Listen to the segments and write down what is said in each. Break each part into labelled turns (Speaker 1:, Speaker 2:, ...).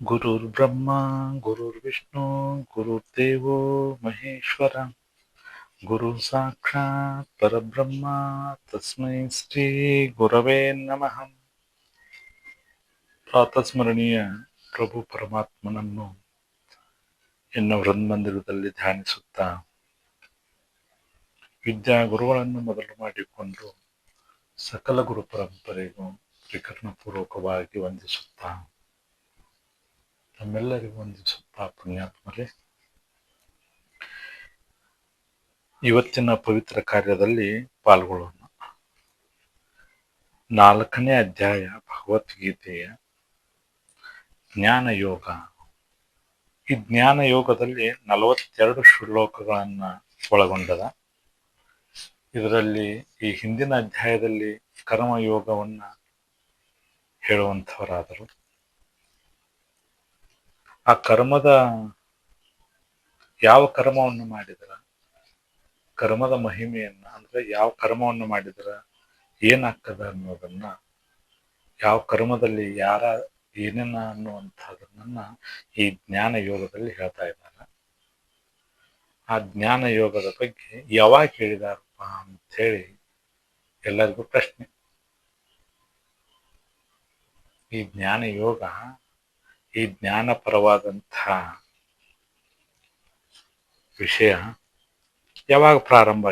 Speaker 1: ಗುರುರ್ಬ್ರಹ್ಮ ಗುರುರ್ ದೇವೋ ಮಹೇಶ್ವರ ಗುರು ಸಾಕ್ಷಾತ್ ಪರಬ್ರಹ್ಮ ತಸ್ಮೈ ಶ್ರೀ ಗುರವೇ ನಮಃ ಪ್ರಾತಸ್ಮರಣೀಯ ಪ್ರಭು ಪರಮಾತ್ಮನನ್ನು ಎನ್ನ ವೃಂದಮಂದಿರದಲ್ಲಿ ಧ್ಯಾನಿಸುತ್ತಾ ವಿದ್ಯಾ ಗುರುಗಳನ್ನು ಮೊದಲು ಮಾಡಿಕೊಂಡು ಸಕಲ ಗುರು ಪರಂಪರೆಗೂ ತ್ರಿಕರ್ಣಪೂರ್ವಕವಾಗಿ ವಂದಿಸುತ್ತಾ ನಮ್ಮೆಲ್ಲರಿಗೂ ಒಂದು ದಿವಸ ಪುಣ್ಯಾತ್ಮರೇ ಇವತ್ತಿನ ಪವಿತ್ರ ಕಾರ್ಯದಲ್ಲಿ ಪಾಲ್ಗೊಳ್ಳೋಣ. ನಾಲ್ಕನೇ ಅಧ್ಯಾಯ ಭಗವದ್ಗೀತೆಯ ಜ್ಞಾನ ಯೋಗ ಈ ಜ್ಞಾನ ಯೋಗದಲ್ಲಿ ನಲವತ್ತೆರಡು ಶ್ಲೋಕಗಳನ್ನ ಒಳಗೊಂಡದ. ಇದರಲ್ಲಿ ಈ ಹಿಂದಿನ ಅಧ್ಯಾಯದಲ್ಲಿ ಕರ್ಮಯೋಗವನ್ನ ಹೇಳುವಂಥವರಾದರು. ಆ ಕರ್ಮದ, ಯಾವ ಕರ್ಮವನ್ನು ಮಾಡಿದ್ರ? ಕರ್ಮದ ಮಹಿಮೆಯನ್ನ, ಅಂದ್ರೆ ಯಾವ ಕರ್ಮವನ್ನು ಮಾಡಿದ್ರ? ಏನಾಗ್ತದ ಅನ್ನೋದನ್ನ, ಯಾವ ಕರ್ಮದಲ್ಲಿ ಯಾರ ಏನೇನ ಅನ್ನುವಂಥದನ್ನ ಈ ಜ್ಞಾನ ಯೋಗದಲ್ಲಿ ಹೇಳ್ತಾ ಇದ್ದಾರೆ. ಆ ಜ್ಞಾನ ಯೋಗದ ಬಗ್ಗೆ ಯಾವಾಗ ಹೇಳಿದಾರಪ್ಪ ಹೇಳಿ ಎಲ್ಲರಿಗೂ ಪ್ರಶ್ನೆ. ಈ ಜ್ಞಾನ ಯೋಗ ಈ ಜ್ಞಾನಪರವಾದಂತಹ ವಿಷಯ ಯಾವಾಗ ಪ್ರಾರಂಭ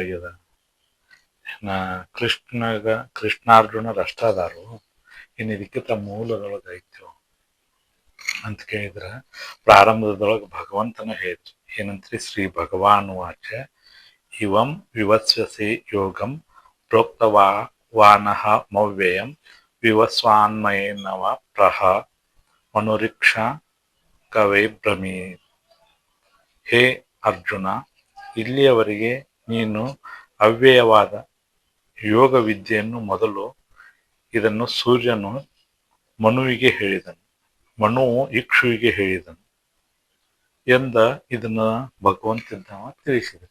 Speaker 1: ನಾ ಕೃಷ್ಣಗ, ಕೃಷ್ಣಾರ್ಜುನರು ಅಷ್ಟಾದಾರು ಇನ್ನು ಇದಕ್ಕಿಂತ ಮೂಲದೊಳಗೆ ಐತೋ ಅಂತ ಕೇಳಿದ್ರ ಪ್ರಾರಂಭದೊಳಗೆ ಭಗವಂತನ ಹೇಳ್ತು ಏನಂತ್ರಿ? ಶ್ರೀ ಭಗವಾನ್ ವಾಚ. ಇವಂ ವಿವತ್ಸಿ ಯೋಗಂ ಪ್ರೋಕ್ತವಾ ವಾನಃ ಮವ್ಯಯಂ ವಿವಸ್ವಾನ್ಮಯೇನವ ಪ್ರಹ. ಮನುರಿಕ್ಷಾ ಕವೈ ಭ್ರಮಿ. ಹೇ ಅರ್ಜುನ, ಇಲ್ಲಿಯವರೆಗೆ ನೀನು ಅವ್ಯಯವಾದ ಯೋಗ ವಿದ್ಯೆಯನ್ನು ಮೊದಲು ಇದನ್ನು ಸೂರ್ಯನು ಮನುವಿಗೆ ಹೇಳಿದನು ಮನುವು ಇಕ್ಷುವಿಗೆ ಹೇಳಿದನು ಎಂದ ಇದನ್ನ ಭಗವಂತಿದ್ದವ ತಿಳಿಸಿದ.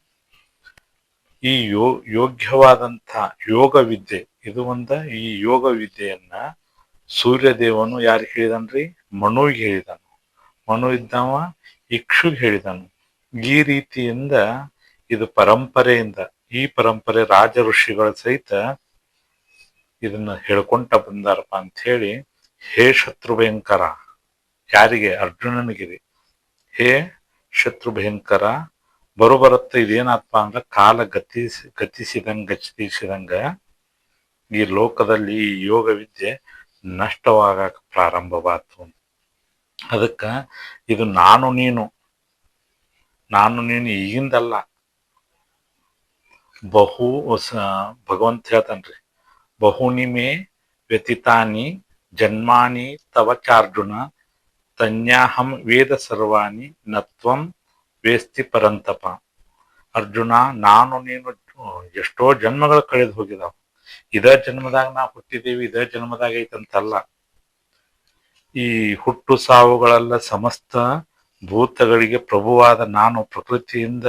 Speaker 1: ಈ ಯೋ, ಯೋಗ್ಯವಾದಂಥ ಯೋಗ ವಿದ್ಯೆ ಇದು ಒಂದ ಈ ಯೋಗ ವಿದ್ಯೆಯನ್ನ ಸೂರ್ಯದೇವನು ಯಾರಿಗೆ ಹೇಳಿದನ್ರಿ? ಮನುವಿಗೆ ಹೇಳಿದನು. ಮನು ಇದ್ದವ ಇಕ್ಷುಗೆ ಹೇಳಿದನು. ಈ ರೀತಿಯಿಂದ ಇದು ಪರಂಪರೆಯಿಂದ, ಈ ಪರಂಪರೆ ರಾಜ ಋಷಿಗಳ ಸಹಿತ ಇದನ್ನ ಹೇಳ್ಕೊಂತ ಬಂದಾರಪ್ಪ ಅಂತ ಹೇಳಿ ಹೇ ಶತ್ರು ಭಯಂಕರ ಯಾರಿಗೆ? ಅರ್ಜುನನಿಗಿದೆ ಹೇ ಶತ್ರು ಭಯಂಕರ ಬರೋಬರತ್ತ ಇದೇನಪ್ಪ ಅಂದ್ರೆ ಕಾಲ ಗತಿಸಿ ಗತಿಸಿದಂಗ ಗತಿಸಿದಂಗ ಈ ಲೋಕದಲ್ಲಿ ಈ ಯೋಗ ವಿದ್ಯೆ ನಷ್ಟವಾಗಕ್ಕೆ ಪ್ರಾರಂಭವಾತು ಅದಕ್ಕ ಇದು ನಾನು ನೀನು. ನಾನು ನೀನು ಈಗಿಂದಲ್ಲ. ಬಹು ಭಗವಂತ ಹೇಳ್ತಾನ್ರಿ. ಬಹುನಿ ಮೇ ವ್ಯತಿತಾನಿ ಜನ್ಮಾನಿ ತವ ಚಾರ್ಜುನ ತನ್ಯಾಹಂ ವೇದ ಸರ್ವಾಣಿ ನತ್ವಂ ವೇಸ್ತಿ ಪರಂತಪ. ಅರ್ಜುನ, ನಾನು ನೀನು ಎಷ್ಟೋ ಜನ್ಮಗಳು ಕಳೆದು ಹೋಗಿದಾವ. ಇದ ಜನ್ಮದಾಗ ನಾವು ಹುಟ್ಟಿದೇವಿ, ಇದ ಜನ್ಮದಾಗ ಐತಂತಲ್ಲ. ಈ ಹುಟ್ಟು ಸಾವುಗಳೆಲ್ಲ ಸಮಸ್ತ ಭೂತಗಳಿಗೆ ಪ್ರಭುವಾದ ನಾನು ಪ್ರಕೃತಿಯಿಂದ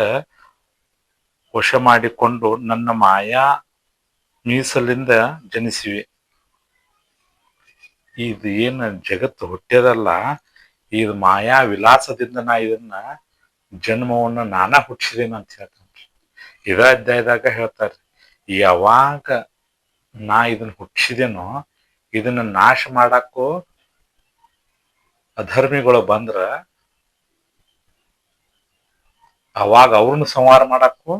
Speaker 1: ವಶ ಮಾಡಿಕೊಂಡು ನನ್ನ ಮಾಯಾ ಮೀಸಲಿಂದ ಜನಿಸಿವೆ. ಇದು ಏನು ಜಗತ್ತು ಹುಟ್ಟ್ಯದಲ್ಲ ಇದು ಮಾಯಾ ವಿಲಾಸದಿಂದ ನಾ ಇದನ್ನ ಜನ್ಮವನ್ನು ನಾನಾ ಹುಟ್ಟಿಸಿದೇನೆ ಅಂತ ಹೇಳ್ತಾರೆ ಇದ ಅಧ್ಯಾಯದಾಗ ಹೇಳ್ತಾರೆ, ಯಾವಾಗ ನಾ ಇದನ್ನ ಹುಟ್ಟಿಸಿದೇನೋ, ಇದನ್ನ ನಾಶ ಮಾಡಕ್ಕೂ ಅಧರ್ಮಿಗಳು ಬಂದ್ರ ಅವಾಗ ಅವ್ರನ್ನ ಸಂಹಾರ ಮಾಡಕ್ಕೂ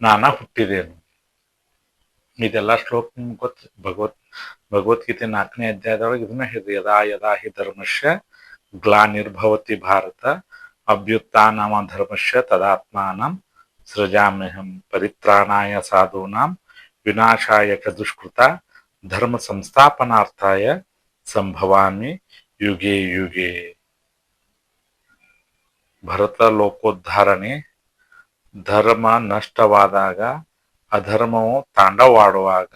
Speaker 1: ನಾನ ಹುಟ್ಟಿದೇನು. ಇದೆಲ್ಲ ಶ್ಲೋಕ ನಿಮ್ಗೆ ಗೊತ್ತು ಭಗವತ್, ಭಗವದ್ಗೀತೆ ನಾಲ್ಕನೇ ಅಧ್ಯಾಯದೊಳಗೆ ಇದನ್ನ ಹೇಳಿದೆ ಯದಾ ಯದಾ ಹಿ ಧರ್ಮಶ್ಯ ಗ್ಲಾನಿರ್ಭವತಿ ಭಾರತ ಅಭ್ಯುತ್ಥಾನಮ ಧರ್ಮಶ್ಯ ತದಾತ್ಮಾನಂ ಸೃಜಾಮ್ಯಹಂ ಪರಿತ್ರಾಣಾಯ ಸಾಧೂನಾಂ ವಿನಾಶಾಯ ಚದುಷ್ಕೃತ ದುಷ್ಕೃತ ಧರ್ಮ ಸಂಸ್ಥಾಪನಾರ್ಥಾಯ ಸಂಭವಾಮಿ ಯುಗೆ ಯುಗೆ. ಭರತ ಲೋಕೋದ್ಧಾರಣೆ. ಧರ್ಮ ನಷ್ಟವಾದಾಗ ಅಧರ್ಮವು ತಾಂಡವಾಡುವಾಗ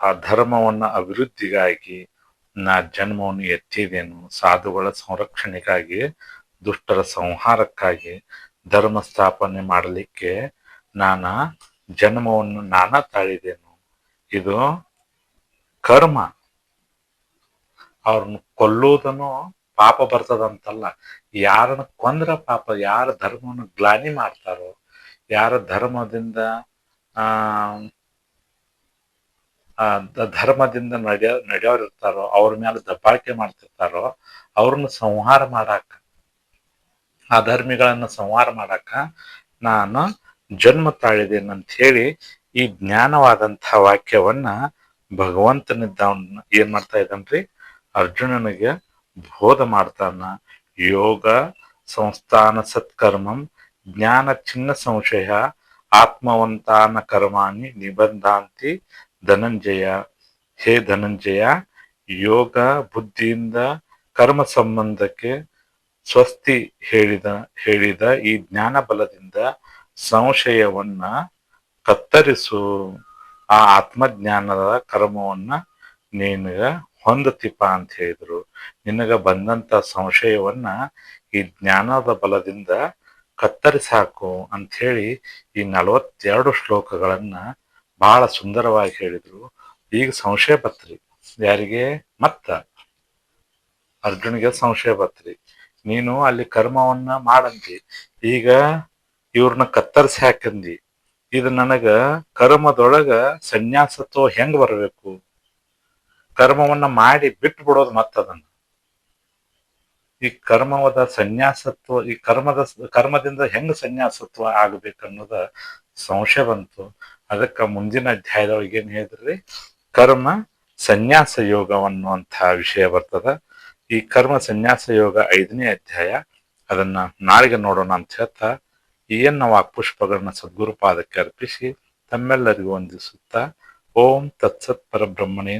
Speaker 1: ಆ ಧರ್ಮವನ್ನು ಅಭಿವೃದ್ಧಿಗಾಗಿ ನಾ ಜನ್ಮವನ್ನು ಎತ್ತಿದೇನು. ಸಾಧುಗಳ ಸಂರಕ್ಷಣೆಗಾಗಿ, ದುಷ್ಟರ ಸಂಹಾರಕ್ಕಾಗಿ ಧರ್ಮ ಸ್ಥಾಪನೆ ಮಾಡಲಿಕ್ಕೆ ನಾನ ಜನ್ಮವನ್ನು ನಾನಾ ತಾಳಿದೆನು. ಇದು ಕರ್ಮ. ಅವ್ರನ್ನ ಕೊಲ್ಲೋದನ್ನು ಪಾಪ ಬರ್ತದಂತಲ್ಲ. ಯಾರನ್ನ ಕೊಂದ್ರ ಪಾಪ, ಯಾರ ಧರ್ಮವನ್ನು ಗ್ಲಾನಿ ಮಾಡ್ತಾರೋ, ಯಾರ ಧರ್ಮದಿಂದ, ಆ ಧರ್ಮದಿಂದ ನಡೆಯೋ ನಡೆಯೋರು ಇರ್ತಾರೋ ಅವ್ರ ಮೇಲೆ ದಬ್ಬಾಳಿಕೆ ಮಾಡ್ತಿರ್ತಾರೋ, ಅವ್ರನ್ನ ಸಂಹಾರ ಮಾಡಾಕ, ಆ ಧರ್ಮಿಗಳನ್ನ ಸಂಹಾರ ಮಾಡಾಕ ನಾನು ಜನ್ಮ ತಾಳಿದ್ದೇನೆ ಅಂತ ಹೇಳಿ ಈ ಜ್ಞಾನವಾದಂಥ ವಾಕ್ಯವನ್ನ ಭಗವಂತನಿದ್ದ ಏನ್ ಮಾಡ್ತಾ ಇದ್ದಾನ್ರಿ? ಅರ್ಜುನನಿಗೆ ಬೋಧ ಮಾಡ್ತಾನ, ಯೋಗ, ಸಂಸ್ಥಾನ ಸತ್ಕರ್ಮಂ, ಜ್ಞಾನ ಚಿನ್ನ ಸಂಶಯ, ಆತ್ಮವಂತಾನ ಕರ್ಮಾಣಿ, ನಿಬಂಧಾಂತಿ, ಧನಂಜಯ. ಹೇ ಧನಂಜಯ, ಯೋಗ ಬುದ್ಧಿಯಿಂದ ಕರ್ಮ ಸಂಬಂಧಕ್ಕೆ ಸ್ವಸ್ತಿ ಹೇಳಿದ ಹೇಳಿದ ಈ ಜ್ಞಾನ ಬಲದಿಂದ ಸಂಶಯವನ್ನ ಕತ್ತರಿಸು. ಆ ಆತ್ಮಜ್ಞಾನದ ಕರ್ಮವನ್ನ ನೀನು ಹೊಂದತಿಪ್ಪ ಅಂತ ಹೇಳಿದ್ರು. ನಿನಗ ಬಂದಂತ ಸಂಶಯವನ್ನ ಈ ಜ್ಞಾನದ ಬಲದಿಂದ ಕತ್ತರಿಸಾಕು ಹೇಳಿ ಈ ನಲವತ್ತೆರಡು ಶ್ಲೋಕಗಳನ್ನ ಬಹಳ ಸುಂದರವಾಗಿ ಹೇಳಿದ್ರು. ಈಗ ಸಂಶಯ ಬತ್ರಿ ಯಾರಿಗೆ? ಮತ್ತ. ಅರ್ಜುನಿಗೆ ಸಂಶಯ ಬತ್ರಿ ನೀನು ಅಲ್ಲಿ ಕರ್ಮವನ್ನ ಮಾಡಂದಿ ಈಗ ಇವ್ರನ್ನ ಕತ್ತರಿಸಿ ಹಾಕಂದಿ. ಇದು ನನಗ ಕರ್ಮದೊಳಗ ಸನ್ಯಾಸತ್ವ ಹೆಂಗ್ ಬರಬೇಕು? ಕರ್ಮವನ್ನ ಮಾಡಿ ಬಿಟ್ಟು ಬಿಡೋದು ಮತ್ತದನ್ನು. ಈ ಕರ್ಮವಾದ ಸನ್ಯಾಸತ್ವ, ಈ ಕರ್ಮದ ಕರ್ಮದಿಂದ ಹೆಂಗ್ ಸನ್ಯಾಸತ್ವ ಆಗ್ಬೇಕನ್ನೋದ ಸಂಶಯ ಬಂತು. ಅದಕ್ಕ ಮುಂದಿನ ಅಧ್ಯಾಯದೊಳಗೆ ಏನ್ ಹೇಳಿದ್ರಿ? ಕರ್ಮ ಸನ್ಯಾಸ ಯೋಗ ಅನ್ನುವಂತಹ ವಿಷಯ ಬರ್ತದ. ಈ ಕರ್ಮ ಸನ್ಯಾಸ ಯೋಗ ಐದನೇ ಅಧ್ಯಾಯ, ಅದನ್ನ ನಾಳೆಗೆ ನೋಡೋಣ ಅಂತ ಹೇಳ್ತಾ, ಈ ಎನ್ನ ವಾಕ್ಪುಷ್ಪಗಳನ್ನ ಸದ್ಗುರುಪಾದಕ್ಕೆ ಅರ್ಪಿಸಿ, ತಮ್ಮೆಲ್ಲರಿಗೂ ವಂದಿಸುತ್ತಾ, ಓಂ ತತ್ಸತ್ ಪರಬ್ರಹ್ಮಣೇ